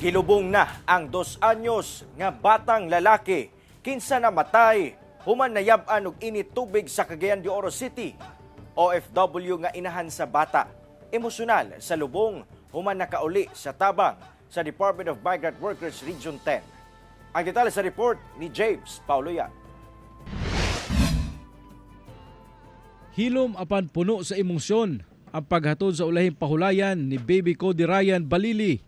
Gilubong na ang dos anyos nga batang lalaki kinsa namatay human nayab-an og init tubig sa Cagayan de Oro City. OFW nga inahan sa bata. Emosyonal sa lubong human nakauli sa tabang sa Department of Migrant Workers Region 10. Ang detalye sa report ni James Paulo Yan. Hilom apan puno sa emosyon ang paghatod sa ulahing pahulayan ni baby Cody Ryan Balili,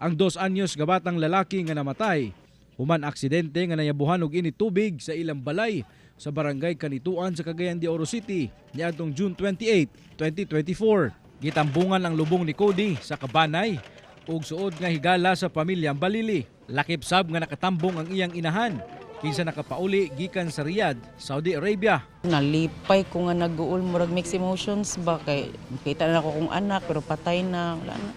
ang dos anyos nga batang lalaki nga namatay. Human aksidente nga nayabuhan og init tubig sa ilang balay sa barangay Kanituan sa Cagayan de Oro City niadtong June 28, 2024. Gitambungan ang lubong ni Cody sa Kabanay ug suod nga higala sa pamilyang Balili. Lakip sab nga nakatambong ang iyang inahan kinsa nakapauli gikan sa Riyadh, Saudi Arabia. Nalipay ko nga nag-uul murag mixed emotions ba kay nakita na ako kong anak pero patay na wala na.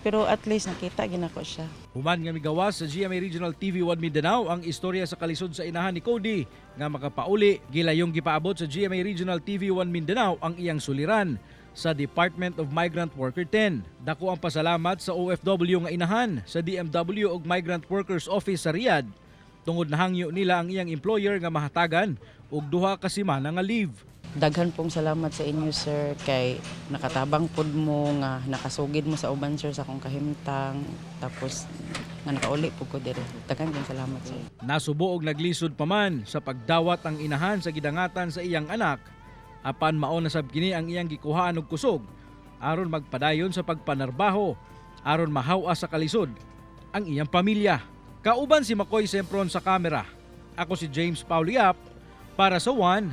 Pero at least nakita ginako siya. Human nga migawas sa GMA Regional TV 1 Mindanao ang istorya sa kalisod sa inahan ni Cody nga makapauli gilayong gipaabot sa GMA Regional TV 1 Mindanao ang iyang suliran sa Department of Migrant Worker 10. Dako ang pasalamat sa OFW nga inahan sa DMW ug Migrant Workers Office sa Riyadh tungod nahangyo nila ang iyang employer nga mahatagan og duha ka semana nga leave. Daghan pong salamat sa inyo sir kay nakatabang pod mo nga nakasugid mo sa uban sir sa akong kahimtang tapos nga nakauli po ko dire. Daghan pong salamat sir. Nasubo og naglisod pa man sa pagdawat ang inahan sa gidangatan sa iyang anak apan mao na sab kini ang iyang gikuhaan og kusog aron magpadayon sa pagpanarbaho aron mahaw sa kalisod ang iyang pamilya. Kauban si Makoy Sempron sa kamera. Ako si James Pauliap para sa One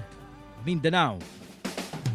Mindanao.